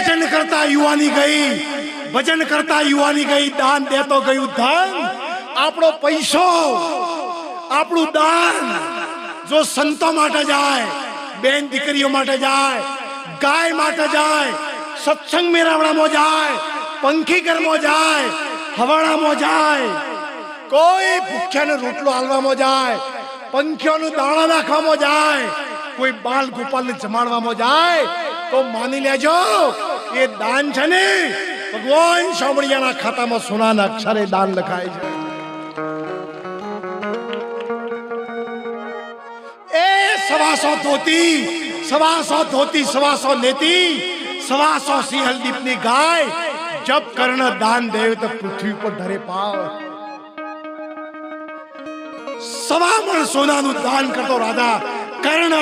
ભજન કરતા યુવાની ગઈ, ભજન કરતા યુવાની ગઈ, દાન દેતો ગયું ધન. આપણો પૈસો, આપણું દાન જો સંતો માટે જાય, બેન દીકરીઓ માટે જાય, ગાય માટે જાય, સત્સંગ મેળાવડામાં જાય, પંખી ઘરમાં જાય, હવાડામાં જાય, કોઈ ભૂખ્યાને રોટલો હાલવામાં જાય, પંખીઓનું દાણા નાખવામાં જાય, કોઈ બાલ ગોપાલને જમાડવામાં જાય તો માની લેજો, એ દાન છે ને, ભગવાન સાંભળિયાના ખાતામાં સોનાના અક્ષરે દાન લખાય છે. એ સવાસો ધોતી સવાસો ધોતી, સવાસો નેતી, સવાસો સિંહલદીપની ગાય, જપ કર્ણ દાન દેવ તો પૃથ્વી પર ધરે પાવ. સવામણ સોનાનું દાન કરતો રાધા કર્ણ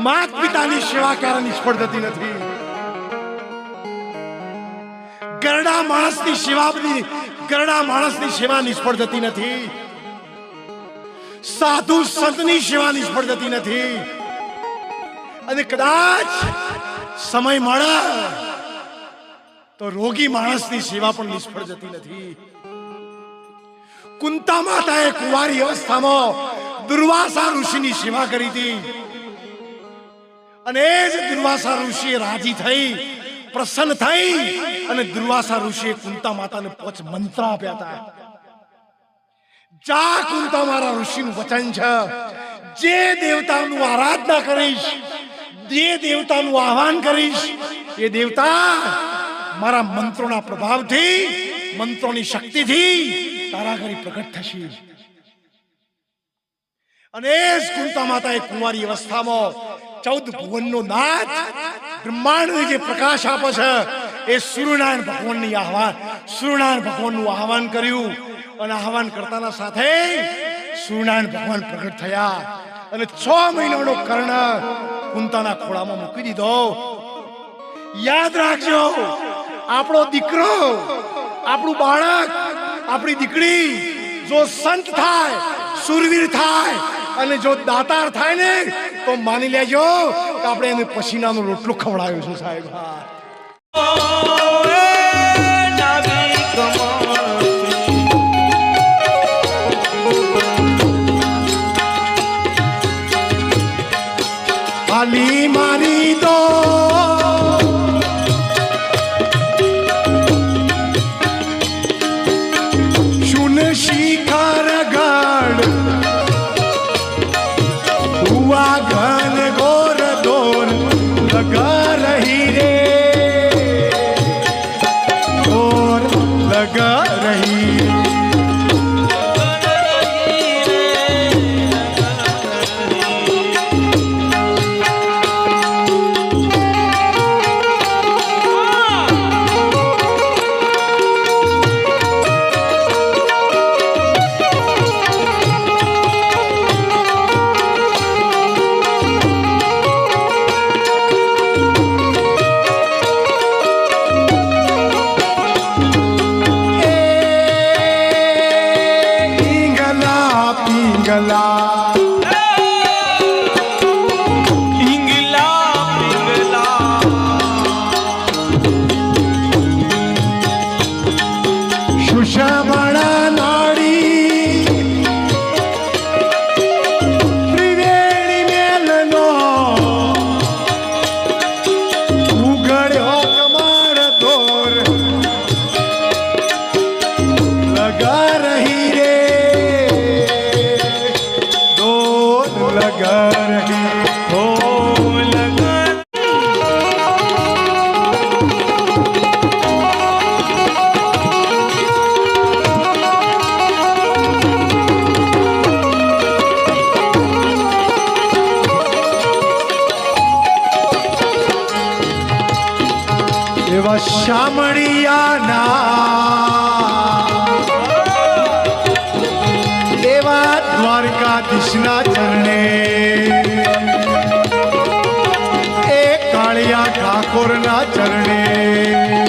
માત પિતાની સેવા ક્યારે નિષ્ફળ થતી નથી. ગરડા માણસની સેવા ગરડા માણસની સેવા નિષ્ફળ થતી નથી. સાધુ સંતની સેવા નિષ્ફળ થતી નથી. અને કદાચ સમય મળે તો રોગી માણસની સેવા પણ નિષ્ફળ જતી નથી. કુંતા માતાએ કુંવારી અવસ્થામાં દુર્વાસા ઋષિની સેવા કરી હતી. અને એ જ દુર્વાસા ઋષિએ રાજી થઈ, પ્રસન્ન થઈ અને દુર્વાસા ઋષિએ કુંતા માતાને પોચ મંત્ર આપ્યા હતા. જા કુંતા મારા ઋષિનું વચન છે. જે દેવતાનું આરાધના કરીશ, જે દેવતાનું આહવાન કરીશ, એ દેવતા મારા મંત્રોના પ્રભાવથી, મંત્રોની શક્તિથી તારા ઘરે પ્રગટ થશે. અને એ કુંતા માતાએ કુંવારી અવસ્થામાં ચૌદ ભુવનનો નાથ બ્રહ્માંડને જે પ્રકાશ આપે છે, એ સૂર્યનારાયણ ભગવાનની આહવાન, સૂર્યનારાયણ ભગવાનનું આહવાન કર્યું અને આહવાન કરતાના સાથે સૂર્યનારાયણ ભગવાન પ્રગટ થયા અને છ મહિનાનો કર્ણ કુંતાના ખોળામાં મૂકી દીધો. યાદ રાખજો, આપણો દીકરો, આપણું બાળક, આપણી દીકરી જો સંત થાય, સુરવીર થાય અને જો દાતાર થાય ને તો માની લેજો કે આપણે એને પસીનાનો રોટલો ખવડાવ્યો છે સાહેબ. હા લગા રહી રે શામળિયાના દેવા દ્વારકાધીશના ચરણે એ કાળિયા ઠાકોરના ચરણે